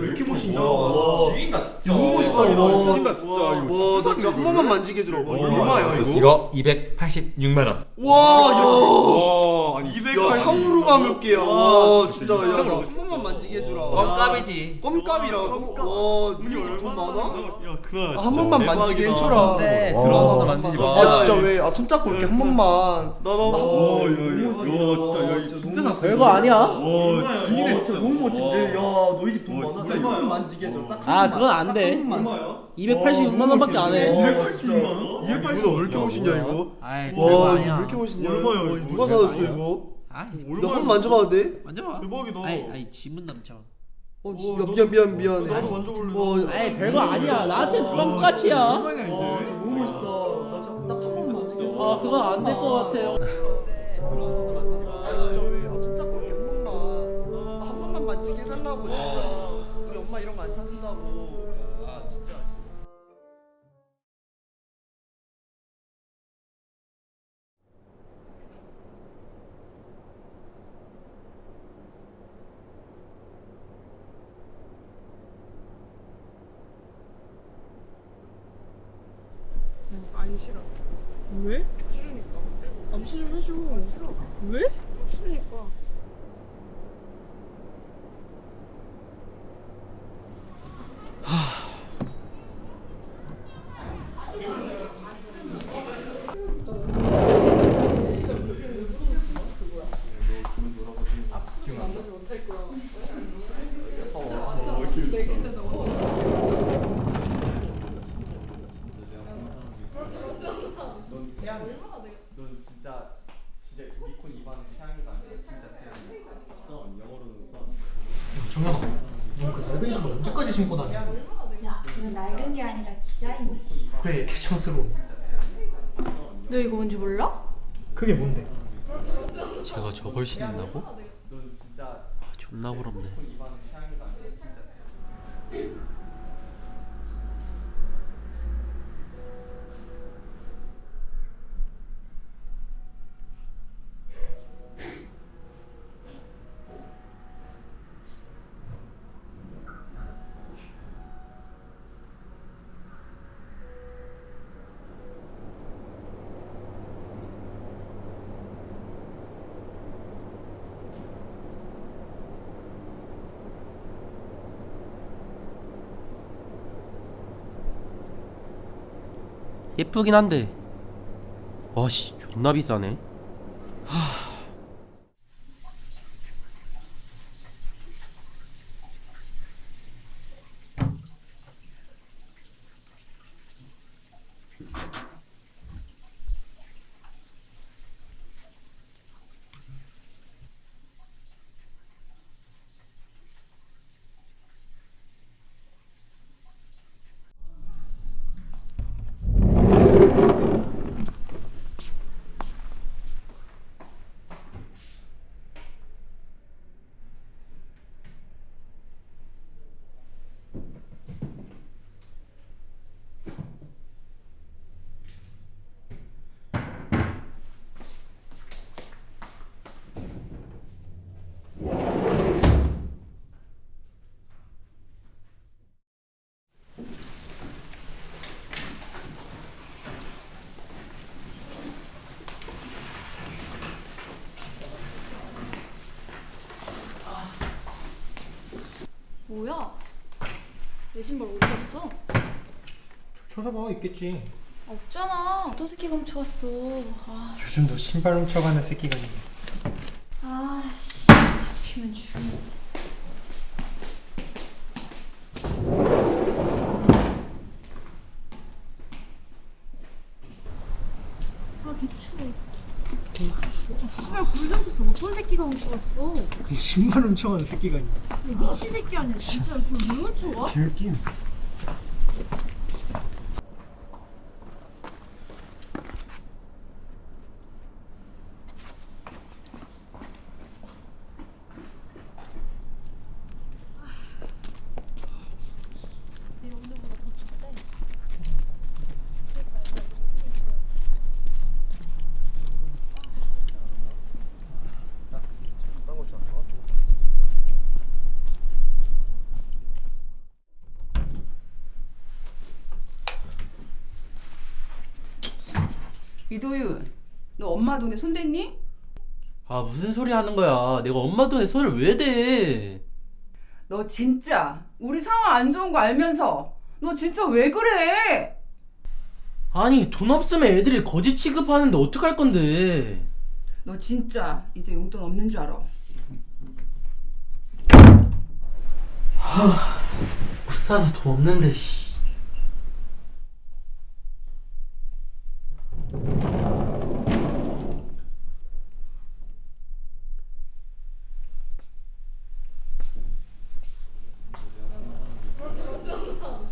왜 이렇게 멋있냐? 와. 죽인다 진짜. 너무 멋있다, 와, 이거. 죽인다 진짜. 와, 이거 와, 나 진짜 한 번만 만지게 해주라. 이거 얼마야 이거? 이거 286만 원. 와, 야. 와, 아니 야, 탕후루 가면 깨야. 와, 진짜 야, 진짜 나한 번만 만지게 해주라. 껌값이지. 껌값이라고? 와, 우리 집돈 많아? 야, 그나 아, 한 번만 만지게 해주라. 네, 들어서도 만지지 마. 아, 진짜 왜? 아, 손잡고 이렇게 한 번만. 나. 와, 야, 야, 야, 진짜, 야, 진짜 나 별거 아니야. 와, 이네 진짜 너무 멋진데. 야, 와. 너희 집돈 와, 많아? 진짜 한 번만 이거. 만지게 해줘. 딱한 아, 번만. 그건 안 딱 돼. 한 번만. 얼마야? 286만 원밖에 안 해. 와, 286만 원? 이거 왜 이렇게 멋있냐 이거? 아이, 와, 아니야. 왜 이렇게 멋있냐? 얼마야, 이거? 누가 사줬어 이거? 아이, 나한번 만져봐도 돼? 만져봐. 대박이다. 아이, 아이 지문 남쳐. 어, 지- 야, 미안 미안 미안해. 나도 만져볼래. 어, 아이, 별거 아니야. 나한테 껌같이야. 얼마냐 이제? 와, 진짜 너무 멋있다. 나 번만 만지게 해줘. 아, 그건 안 될 것 같아요. 아, 진짜 왜? 아, 손잡고 이렇게 한 번만. 아, 한 번만 만지게 해달라고 진짜. 우리 엄마 이런 거 안 사준다고. 아, 진짜. 아니 싫어. 왜? 싫으니까. 암시를 해줘. 싫어. 왜? 싫으니까. 넌 진짜 진짜 미콘 이반은 태양이가 아니라 진짜 태양이. 선 영어로는 선. 정현아, 너그 낡은 신발 언제까지 신고 다녀? 야, 이건 낡은 게 아니라 디자인이지. 그래, 개청스러워. 너 이거 뭔지 몰라? 그게 뭔데? 제가 저걸 신는다고? 넌 진짜 존나 부럽네. 미콘 이반은 태양이가 아니라 진짜 태양이. 예쁘긴 한데. 와씨, 존나 비싸네. 뭐야? 내 신발 어디 갔어? 찾아봐, 있겠지. 없잖아. 어떤 새끼가 훔쳐갔어. 아, 요즘도 신발 훔쳐가는 새끼가 있네. 아, 씨. 잡히면 죽는. 아, 개추워. 아, 씨발 어떤 새끼가 훔쳐갔어? 신발 훔쳐가는 새끼가. 이 미친 새끼 아니야, 진짜. 그걸 왜 훔쳐가? 개웃긴. 이도윤, 너 엄마 돈에 손댔니? 아 무슨 소리 하는 거야 내가 엄마 돈에 손을 왜 대? 너 진짜 우리 상황 안 좋은 거 알면서 너 진짜 왜 그래? 아니 돈 없으면 애들이 거지 취급하는데 어떡할 건데 너 진짜 이제 용돈 없는 줄 알아. 옷 사서 돈 없는데 씨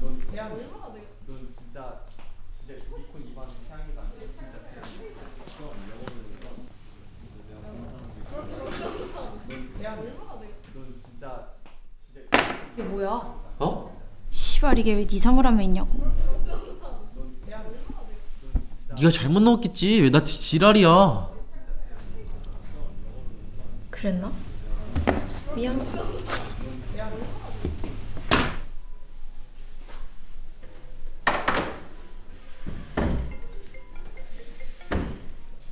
넌 태양이야. 넌 진짜 진짜 미콘 2반 태양이가 아니라 진짜 태양이야. 넌 영어로는 넌. 넌 태양이야. 넌 진짜 진짜 이게 뭐야? 어? 시발 이게 왜 네 사물함에 있냐고. 네가 잘못 넣었겠지 왜 나 지랄이야 그랬나? 미안.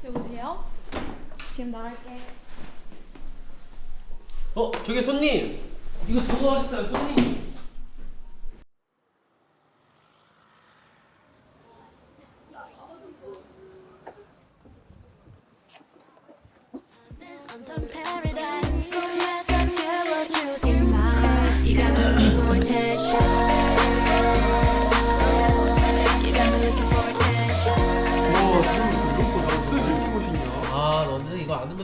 여보세요? 지금 나갈게. 어 저기 손님 이거 두고 가셨어요 손님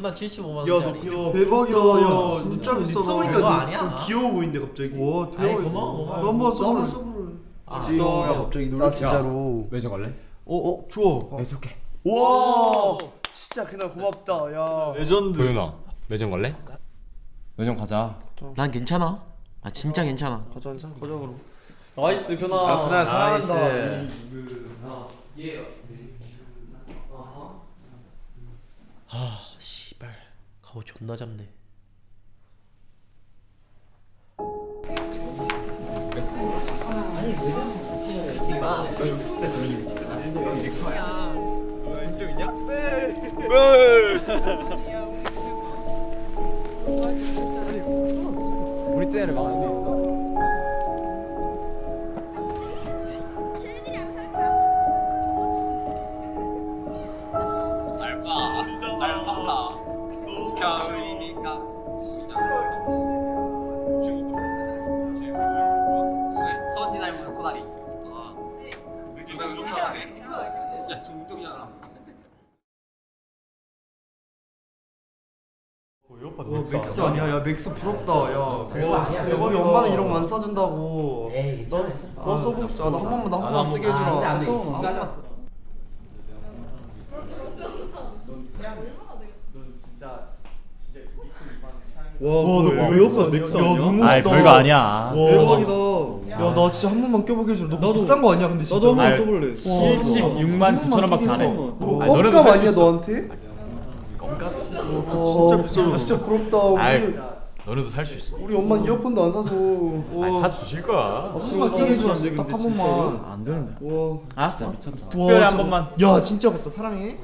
나 75만 야, 너, 원짜리 야, 대박이다. 야, 진짜 진짜 비싸다. 써보니까 그거 너 아니야. 좀 귀여워 보이는데 갑자기. 와, 아이 고마워 고마워 너 한번 나 한번 써볼래? 써보래. 아, 진짜 야 갑자기 노래 진짜로. 매점 갈래? 어, 어, 좋아. 매석해. 와 진짜 그날 고맙다. 야. 레전드. 도윤아 매점 갈래? 매점 가자. 난 괜찮아 아 진짜 괜찮아 가자 한 잔. 가자 그럼. 나이스, 견아. 야 그날 사랑한다. 아 씨발 가오 존나 잡네 오빠 와 맥스 아니야? 야 맥스 부럽다. 야. 대박이 엄마는 이런 거 안 사준다고. 에이 나, 나 써보고 싶다. 나한 번만 나 한 번만 쓰게 해주라. 안 돼, 안 돼. 써. 한 번만 써. 넌 태양이야. 넌 진짜 진짜 미콘 2반 태양이가 와, 너 에어팟 넥스 아니야? 아이 별거 아니야. 대박이다. 야나 진짜 한 번만 껴보게 해주라. 너 비싼 거 아니야? 근데 진짜. 나도 한번 써볼래. 76만 9천 원밖에 안 해. 너 껌값 할수 아니야 있어. 너한테? 진짜 비싸. 진짜 부럽다. 아이, 우리, 너네도 살 수 있어. 우리 엄마 이어폰도 안 사서. 아니 사 주실 거야. 한 번만 끼게 해주라. 딱한 번만. 안 되는데. 와. 알았어 미쳤다. 와, 특별히 한 번만. 야 진짜 부럽다 사랑해.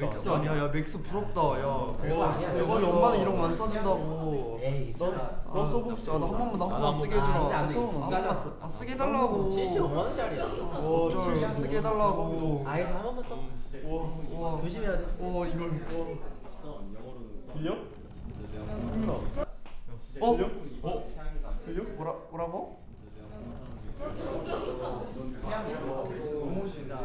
맥스 아니야? 야 맥스 부럽다. 야. 대박이 엄마는 이런 거 안 사준다고. 에이 나, 나 써보고 싶다. 나한 번만 나 한 번만 쓰게 해주라. 한 번만 쓰. 아 쓰게 해달라고. 75만 원짜리야 와, 진짜 쓰게 해달라고. 아이한 번만 써 와, 와, 조심해야 돼 와 이걸. 들려? 어? 어? 태양이가 아니라 들려? 뭐라 뭐라고? 너무 진짜.